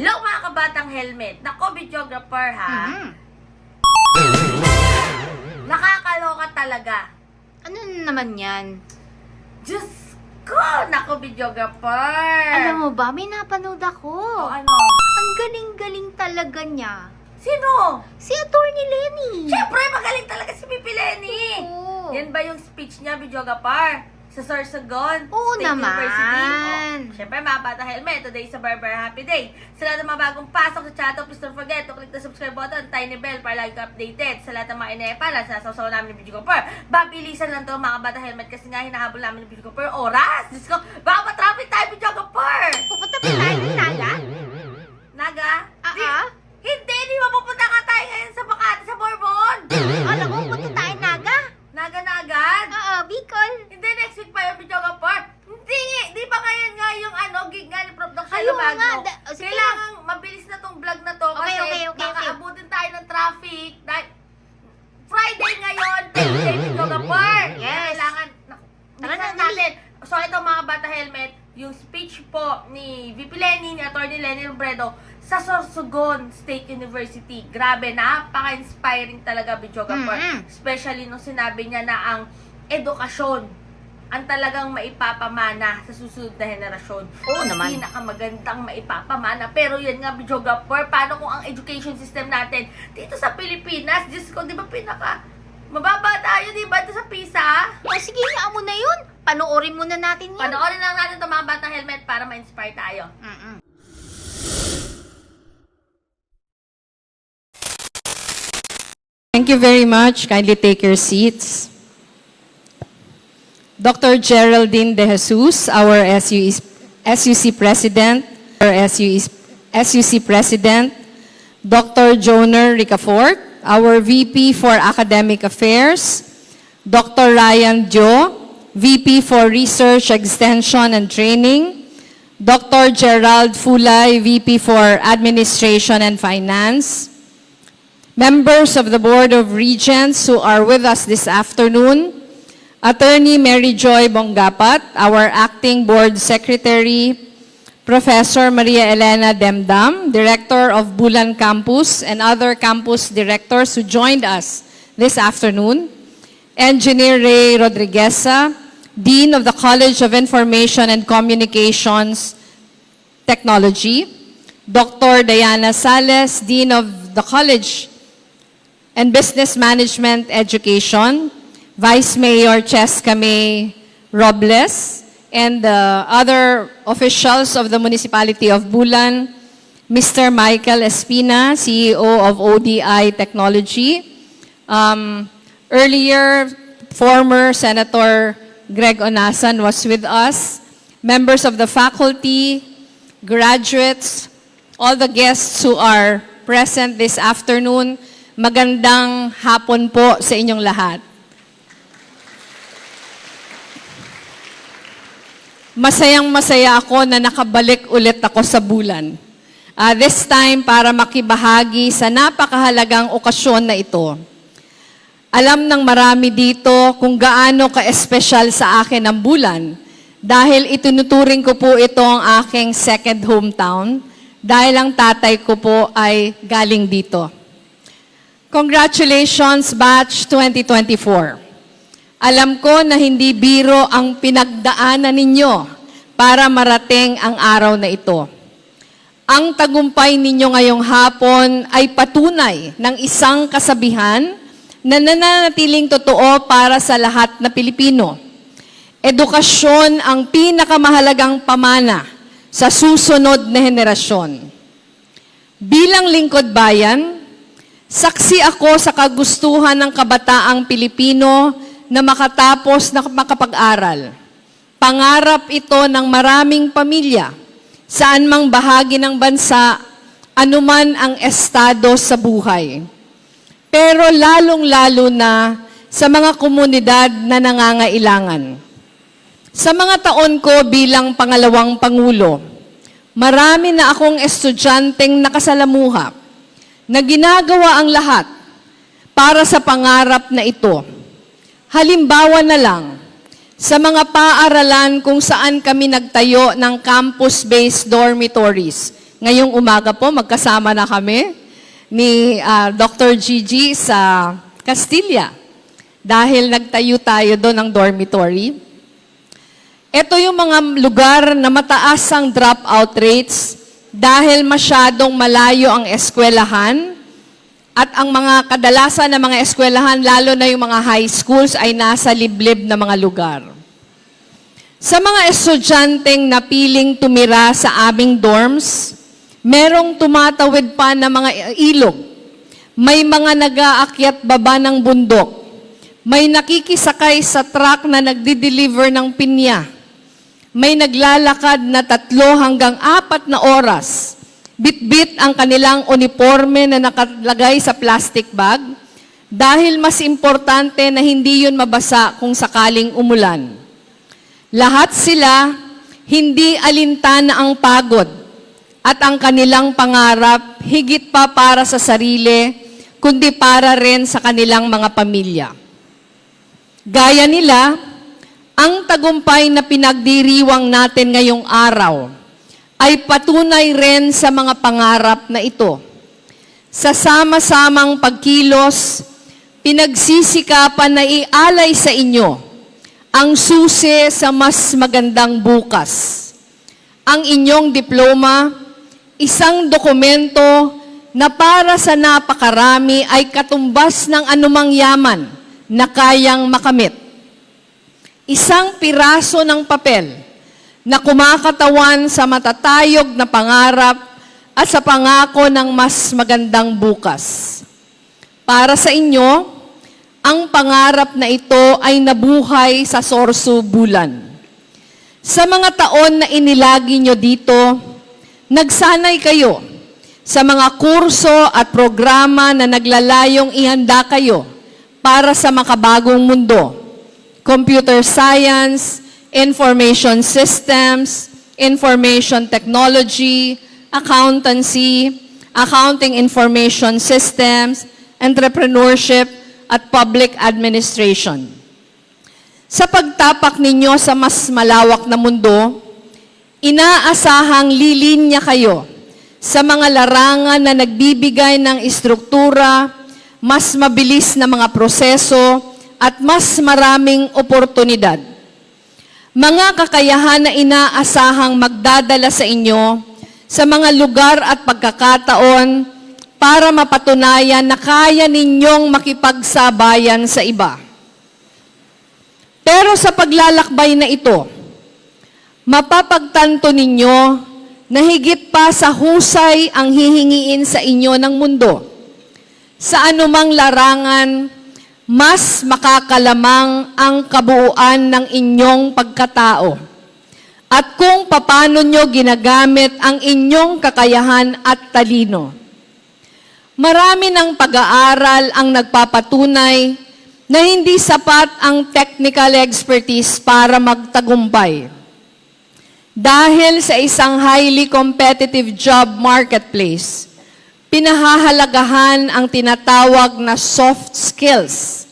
Hello mga kabatang helmet. Nako, videographer ha. Mhm. Nakakaloka talaga. Ano naman yan? Diyos ko! Nako, videographer. Alam mo ba, may napanood O ako. ano? Ang galing-galing talaga niya. Sino? Si Attorney Lenny. Siyempre, magaling talaga si Pipi Lenny. Oo. Yan ba yung speech niya, videographer? Sa Sorsogon? Oo State naman. University? O, Siyempre, mga bata helmet. Today is a Barber Happy Day. Sa lahat ng mga bagong pasok sa channel, please don't forget to click the subscribe button, tiny bell para lagi ka updated. Sa lahat ng mga inepalas, nasasaw namin ng Video Cooper. Babilisan lang to mga bata helmet kasi nga hinahabol namin ng Video Cooper oras. Diyos ko, baka matraffic tayo Video Cooper! Pupunta pa tayo ng Naga? Naga? Ah, Di- ah. Hindi, di ba pupunta ka tayo ngayon sa Makati, sa Bourbon? Alam mo, punta tayo Naga? Naga na Bicol. Hindi, next week pa yung video ka part. Hindi, di ba ngayon nga yung ano, gig nga ni Prof. Doc Ayun Shelo Magno? nga, da- oh, sige Kailangan mabilis na tong vlog na to Okay, kasi okay, okay, baka okay. abutin tayo ng traffic. Dahil Friday ngayon, Thursday video ka part. Kaya Yes. Kailangan, naku, Tara na, bilisan natin. So ito mga bata helmet, yung speech po ni VP Lenny, ni Atty. Lenny Robredo sa Sorsogon State University. Grabe, napaka-inspiring talaga video ka part. Mhm. Especially nung sinabi niya na ang edukasyon ang talagang maipapamana sa susunod na henerasyon. Oo ang naman. pinakamagandang maipapamana. Pero yan nga, videographer, paano kung ang education system natin dito sa Pilipinas, Diyos ko, di ba pinaka mababa tayo, di ba, ito sa PISA? O sige, nga mo na yun. Panoorin muna natin yan. Panoorin lang natin itong mga batang helmet para ma-inspire tayo. Mm-mm. Thank you very much. Kindly take your seats. Dr. Geraldine De Jesus, our SUC President, our SUC President. Dr. Joner Ricafort, our VP for Academic Affairs. Dr. Ryan Dio, VP for Research, Extension, and Training. Dr. Gerald Fulay, VP for Administration and Finance members of the Board of Regents who are with us this afternoon, Attorney Mary Joy Bongapat, our Acting Board Secretary, Professor Maria Elena Demdam, Director of Bulan Campus, and other campus directors who joined us this afternoon, Engineer Ray Rodrigueza, Dean of the College of Information and Communications Technology, Dr. Diana Sales, Dean of the College and Business Management Education, Vice Mayor Cheska May Robles, and the other officials of the Municipality of Bulan, Mr. Michael Espina, CEO of ODI Technology. Um, earlier, former Senator Greg Onasan was with us, members of the faculty, graduates, all the guests who are present this afternoon, magandang hapon po sa inyong lahat. Masayang masaya ako na nakabalik ulit ako sa bulan. Ah, this time para makibahagi sa napakahalagang okasyon na ito. Alam ng marami dito kung gaano ka-espesyal sa akin ang bulan dahil itinuturing ko po ito ang aking second hometown dahil ang tatay ko po ay galing dito. Congratulations, Batch 2024. Alam ko na hindi biro ang pinagdaanan ninyo para marating ang araw na ito. Ang tagumpay ninyo ngayong hapon ay patunay ng isang kasabihan na nananatiling totoo para sa lahat na Pilipino. Edukasyon ang pinakamahalagang pamana sa susunod na henerasyon. Bilang lingkod bayan, saksi ako sa kagustuhan ng kabataang Pilipino na makatapos na makapag-aral. Pangarap ito ng maraming pamilya, saan mang bahagi ng bansa, anuman ang estado sa buhay. Pero lalong-lalo na sa mga komunidad na nangangailangan. Sa mga taon ko bilang pangalawang pangulo, marami na akong estudyanteng nakasalamuha na ginagawa ang lahat para sa pangarap na ito. Halimbawa na lang, sa mga paaralan kung saan kami nagtayo ng campus-based dormitories, Ngayong umaga po, magkasama na kami ni ah, Dr. Gigi sa Castilla dahil nagtayo tayo doon ng dormitory. Ito yung mga lugar na mataas ang dropout rates dahil masyadong malayo ang eskwelahan at ang mga kadalasan ng mga eskwelahan, lalo na yung mga high schools, ay nasa liblib na mga lugar. Sa mga estudyanteng napiling tumira sa aming dorms, merong tumatawid pa na mga ilog. May mga nag-aakyat baba ng bundok. May nakikisakay sa truck na nagdi-deliver ng pinya. May naglalakad na tatlo hanggang apat na oras. Bit-bit ang kanilang uniforme na nakalagay sa plastic bag dahil mas importante na hindi yun mabasa kung sakaling umulan. Lahat sila hindi alintana ang pagod at ang kanilang pangarap higit pa para sa sarili, kundi para rin sa kanilang mga pamilya. Gaya nila, ang tagumpay na pinagdiriwang natin ngayong araw ay patunay rin sa mga pangarap na ito. Sa sama-samang pagkilos, pinagsisikapan na ialay sa inyo ang susi sa mas magandang bukas. Ang inyong diploma, isang dokumento na para sa napakarami ay katumbas ng anumang yaman na kayang makamit. Isang piraso ng papel na kumakatawan sa matatayog na pangarap at sa pangako ng mas magandang bukas. Para sa inyo, ang pangarap na ito ay nabuhay sa Sorso Bulan. Sa mga taon na inilagi nyo dito, nagsanay kayo sa mga kurso at programa na naglalayong ihanda kayo para sa makabagong mundo. Computer science, information systems, information technology, accountancy, accounting information systems, entrepreneurship, at public administration. Sa pagtapak ninyo sa mas malawak na mundo, inaasahang lilinya kayo sa mga larangan na nagbibigay ng istruktura, mas mabilis na mga proseso, at mas maraming oportunidad. Mga kakayahan na inaasahang magdadala sa inyo sa mga lugar at pagkakataon para mapatunayan na kaya ninyong makipagsabayan sa iba. Pero sa paglalakbay na ito, mapapagtanto ninyo na higit pa sa husay ang hihingiin sa inyo ng mundo. Sa anumang larangan, mas makakalamang ang kabuuan ng inyong pagkatao. At kung papano nyo ginagamit ang inyong kakayahan at talino. Marami ng pag-aaral ang nagpapatunay na hindi sapat ang technical expertise para magtagumpay. Dahil sa isang highly competitive job marketplace, pinahahalagahan ang tinatawag na soft skills,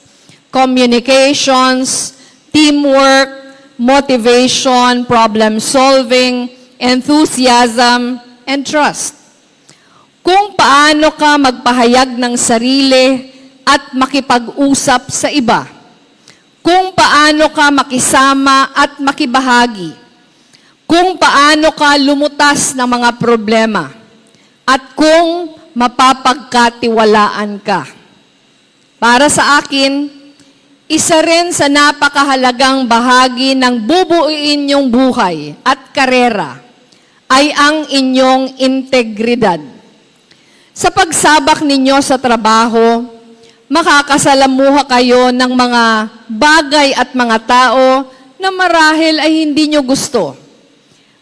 communications, teamwork, motivation, problem solving, enthusiasm, and trust kung paano ka magpahayag ng sarili at makipag-usap sa iba. Kung paano ka makisama at makibahagi. Kung paano ka lumutas ng mga problema. At kung mapapagkatiwalaan ka. Para sa akin, isa rin sa napakahalagang bahagi ng bubuuin niyong buhay at karera ay ang inyong integridad. Sa pagsabak ninyo sa trabaho, makakasalamuha kayo ng mga bagay at mga tao na marahil ay hindi nyo gusto.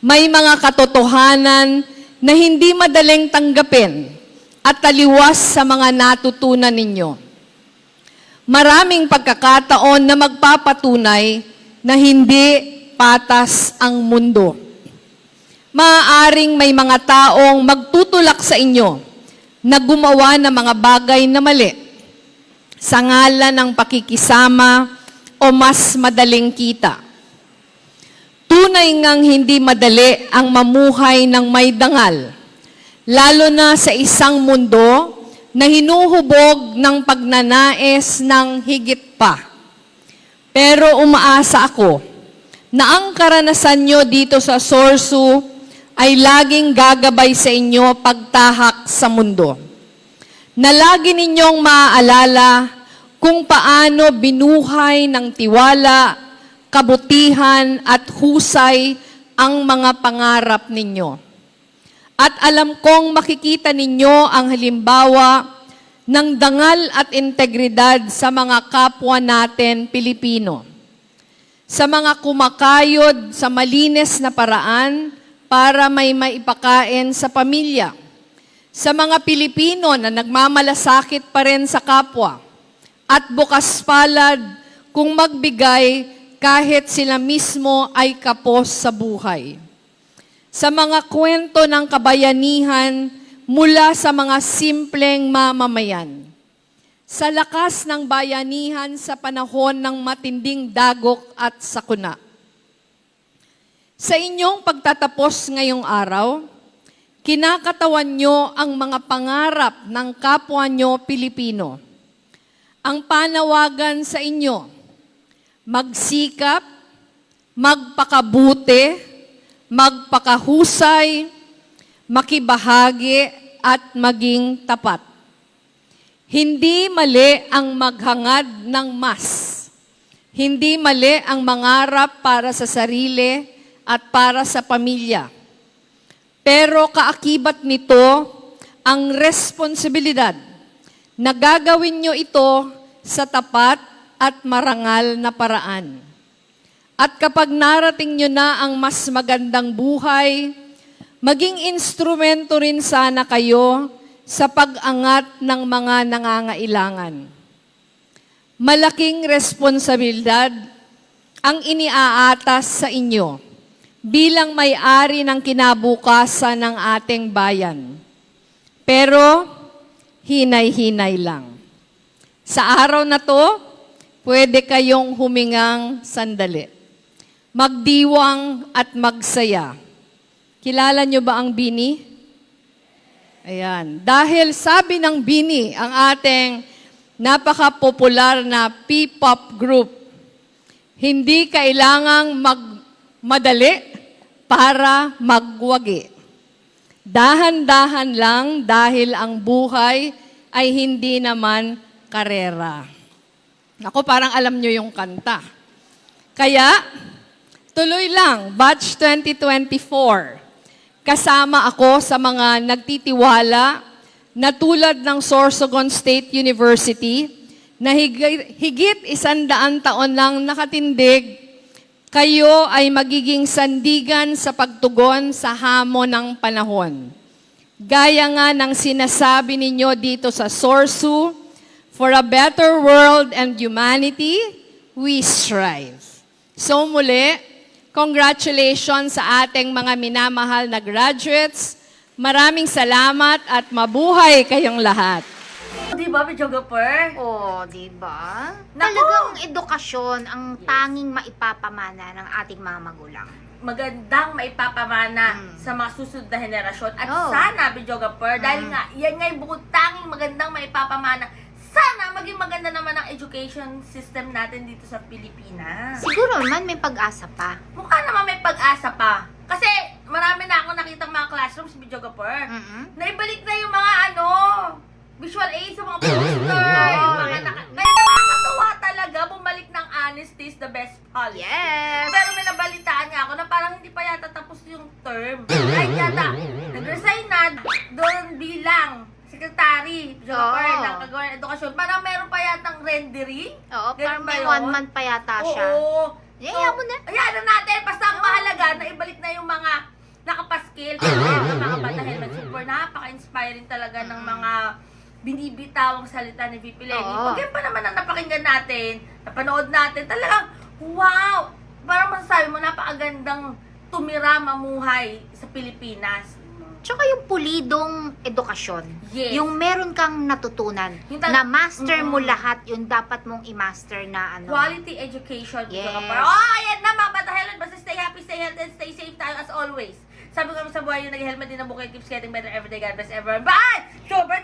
May mga katotohanan na hindi madaling tanggapin at taliwas sa mga natutunan ninyo. Maraming pagkakataon na magpapatunay na hindi patas ang mundo. Maaaring may mga taong magtutulak sa inyo na gumawa ng mga bagay na mali sa ngalan ng pakikisama o mas madaling kita. Tunay ngang hindi madali ang mamuhay ng may dangal lalo na sa isang mundo na hinuhubog ng pagnanais ng higit pa. Pero umaasa ako na ang karanasan nyo dito sa Sorsu ay laging gagabay sa inyo pagtahak sa mundo. Na lagi ninyong maaalala kung paano binuhay ng tiwala, kabutihan at husay ang mga pangarap ninyo. At alam kong makikita ninyo ang halimbawa ng dangal at integridad sa mga kapwa natin Pilipino. Sa mga kumakayod sa malinis na paraan para may maipakain sa pamilya. Sa mga Pilipino na nagmamalasakit pa rin sa kapwa. At bukas palad kung magbigay kahit sila mismo ay kapos sa buhay sa mga kwento ng kabayanihan mula sa mga simpleng mamamayan. Sa lakas ng bayanihan sa panahon ng matinding dagok at sakuna. Sa inyong pagtatapos ngayong araw, kinakatawan nyo ang mga pangarap ng kapwa nyo Pilipino. Ang panawagan sa inyo, magsikap, magpakabuti, magpakahusay, makibahagi at maging tapat. Hindi mali ang maghangad ng mas. Hindi mali ang mangarap para sa sarili at para sa pamilya. Pero kaakibat nito ang responsibilidad na gagawin nyo ito sa tapat at marangal na paraan. At kapag narating nyo na ang mas magandang buhay, maging instrumento rin sana kayo sa pag-angat ng mga nangangailangan. Malaking responsibilidad ang iniaatas sa inyo bilang may-ari ng kinabukasan ng ating bayan. Pero, hinay-hinay lang. Sa araw na to, pwede kayong humingang sandali magdiwang at magsaya. Kilala nyo ba ang Bini? Ayan. Dahil sabi ng Bini, ang ating napaka-popular na P-pop group, hindi kailangang magmadali para magwagi. Dahan-dahan lang dahil ang buhay ay hindi naman karera. Ako parang alam nyo yung kanta. Kaya, Tuloy lang, batch 2024. Kasama ako sa mga nagtitiwala na tulad ng Sorsogon State University na higit, isandaan taon lang nakatindig, kayo ay magiging sandigan sa pagtugon sa hamon ng panahon. Gaya nga ng sinasabi ninyo dito sa Sorsu, for a better world and humanity, we strive. So muli, Congratulations sa ating mga minamahal na graduates. Maraming salamat at mabuhay kayong lahat. Di ba, videographer? Oh, di ba? Talagang edukasyon ang tanging maipapamana ng ating mga magulang. magandang maipapamana Mm. sa mga susunod na henerasyon. At Oh. sana, videographer, dahil Mm. nga, yan nga yung bukod tanging magandang maipapamana, sana maging maganda naman ang education system natin dito sa Pilipinas. Siguro naman may pag-asa pa. Mukha naman may pag-asa pa. Kasi marami na ako nakitang mga classrooms, videographer. Mm-mm. Naibalik na yung mga ano, visual aids sa mga poster, yung mga naka... Kaya nakakatuwa talaga, bumalik ng honesty is the best policy. Yes! Pero may nabalitaan nga ako na parang hindi pa yata tapos yung term. Ay, yata, nag-resign na doon bilang secretary, Jopper, Oo. ng kagawa ng edukasyon. Parang meron pa yatang rendering. Oo, Ganun parang ba may yun? one month pa yata siya. Oo. Hayaan mo na. Ayan na natin. Basta ang mahalaga na ibalik na yung mga nakapaskil. Pero yung mga bata helmet super napaka-inspiring talaga ng mga binibitawang salita ni VP Lenny. Oo. Pag yan pa naman ang napakinggan natin, napanood natin, talagang, wow! Parang masasabi mo, napakagandang tumira mamuhay sa Pilipinas. Tsaka yung pulidong edukasyon. Yes. Yung meron kang natutunan. Yung tal- na master mo Mm-mm. lahat, yung dapat mong i-master na ano. Quality education. Yes. Yes. Oh, ayan na mga bata helmet. Basta stay happy, stay healthy, and stay safe tayo as always. Sabi ko sa buhay yung nag-helmet din ang bukay keeps getting better every day. God bless everyone. Bye! Super